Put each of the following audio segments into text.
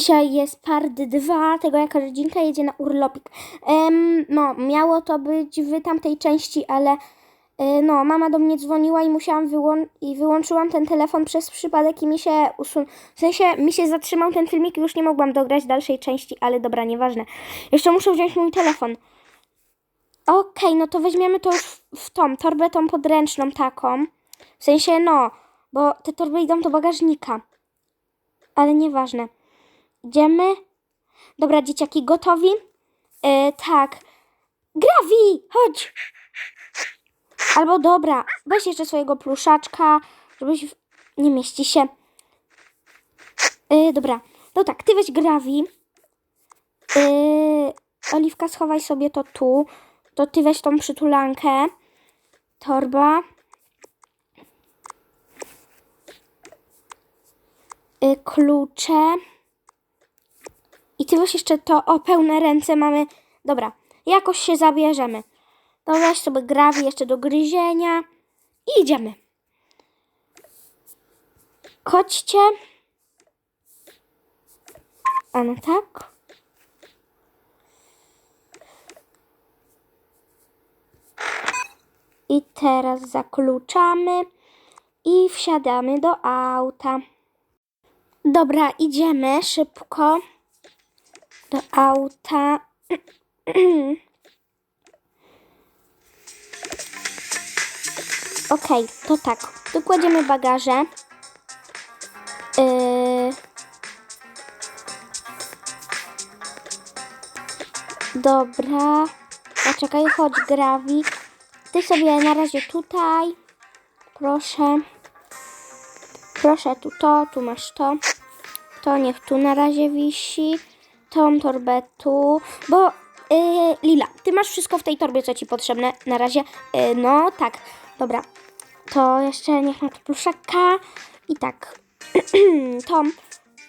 Dzisiaj jest part 2 tego, jak rodzinka jedzie na urlopik. Em, no, miało to być w tamtej części, ale e, no, mama do mnie dzwoniła i musiałam wyłą- i wyłączyłam ten telefon przez przypadek i mi się usun... W sensie mi się zatrzymał ten filmik i już nie mogłam dograć dalszej części, ale dobra, nieważne. Jeszcze muszę wziąć mój telefon. Okej, no to weźmiemy to już w, w tą torbę tą podręczną taką. W sensie no, bo te torby idą do bagażnika. Ale nieważne. Idziemy. Dobra, dzieciaki, gotowi? E, tak. Gravi, chodź! Albo dobra, weź jeszcze swojego pluszaczka, żebyś... W... Nie mieści się. E, dobra, no tak, ty weź Gravi. E, Oliwka, schowaj sobie to tu. To ty weź tą przytulankę. Torba. Klucze. I ty weź jeszcze to, o, pełne ręce mamy. Dobra, jakoś się zabierzemy. To weź sobie grawi jeszcze do gryzienia i idziemy. Chodźcie. A no tak. I teraz zakluczamy i wsiadamy do auta. Dobra, idziemy szybko do auta. Okej, to tak. Tu kładziemy bagaże. Yy... Dobra. A czekaj, chodź, Gravi. Ty sobie na razie tutaj. Proszę. Proszę tu to, tu masz to. To niech tu na razie wisi. Tą torbę tu. Bo yy, Lila, ty masz wszystko w tej torbie, co ci potrzebne na razie. Yy, no tak, dobra. To jeszcze niech ma tu pluszaka. I tak. Tom,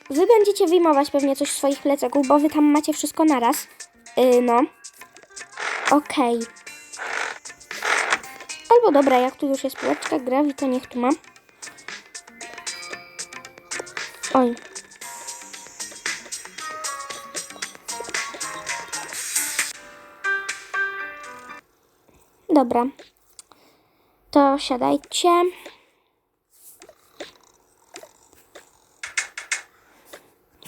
wy będziecie wyjmować pewnie coś z swoich plecaków, bo wy tam macie wszystko naraz. Yy, no. Okej. Albo dobra, jak tu już jest półeczka grawi, to niech tu mam. Oj. Dobra. To siadajcie.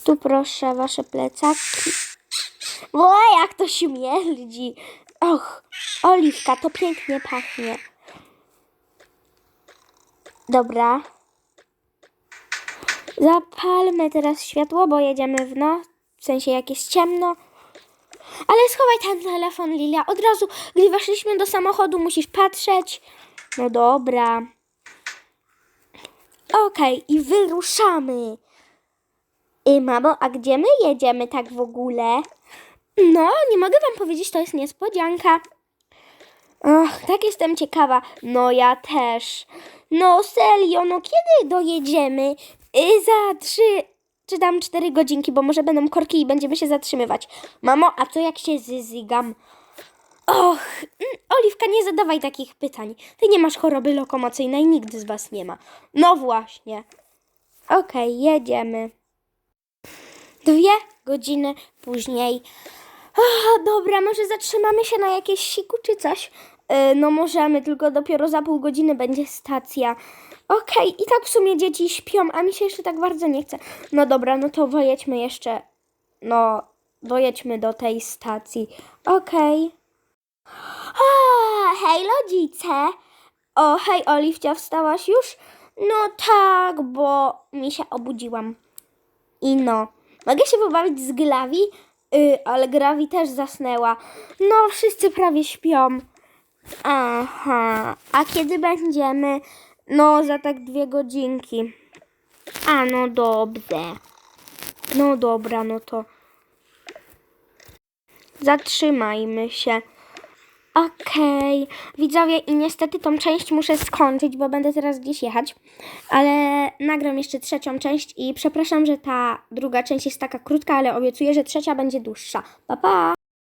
Tu proszę wasze plecaki. O, jak to śmierdzi. Och, oliwka, to pięknie pachnie. Dobra. Zapalmy teraz światło, bo jedziemy w noc. W sensie jak jest ciemno. Ale schowaj ten telefon, Lilia. Od razu, gdy weszliśmy do samochodu, musisz patrzeć. No dobra. Okej, i wyruszamy. I mamo, a gdzie my jedziemy tak w ogóle? No, nie mogę wam powiedzieć, to jest niespodzianka. Och, tak jestem ciekawa. No ja też. No serio, no kiedy dojedziemy? Y, za trzy, czy tam cztery godzinki, bo może będą korki i będziemy się zatrzymywać. Mamo, a co jak się zyzygam? Och, mm, Oliwka, nie zadawaj takich pytań. Ty nie masz choroby lokomocyjnej, nikt z was nie ma. No właśnie. Okej, jedziemy. Dwie godziny później. Ach, dobra, może zatrzymamy się na jakieś siku czy coś? Yy, no możemy, tylko dopiero za pół godziny będzie stacja. Okej, i tak w sumie dzieci śpią, a mi się jeszcze tak bardzo nie chce. No dobra, no to dojedźmy jeszcze. No, dojedźmy do tej stacji. Okej. A, hej rodzice. O, hej Oliwcia, wstałaś już? No tak, bo mi się obudziłam. I no, mogę się pobawić z Glawi, yy, ale Gravi też zasnęła. No, wszyscy prawie śpią. Aha, a kiedy będziemy? No, za tak dwie godzinki. A, no dobrze. No dobra, no to zatrzymajmy się. Okej, widzowie, i niestety tą część muszę skończyć, bo będę teraz gdzieś jechać, ale nagram jeszcze trzecią część i przepraszam, że ta druga część jest taka krótka, ale obiecuję, że trzecia będzie dłuższa. Pa, pa!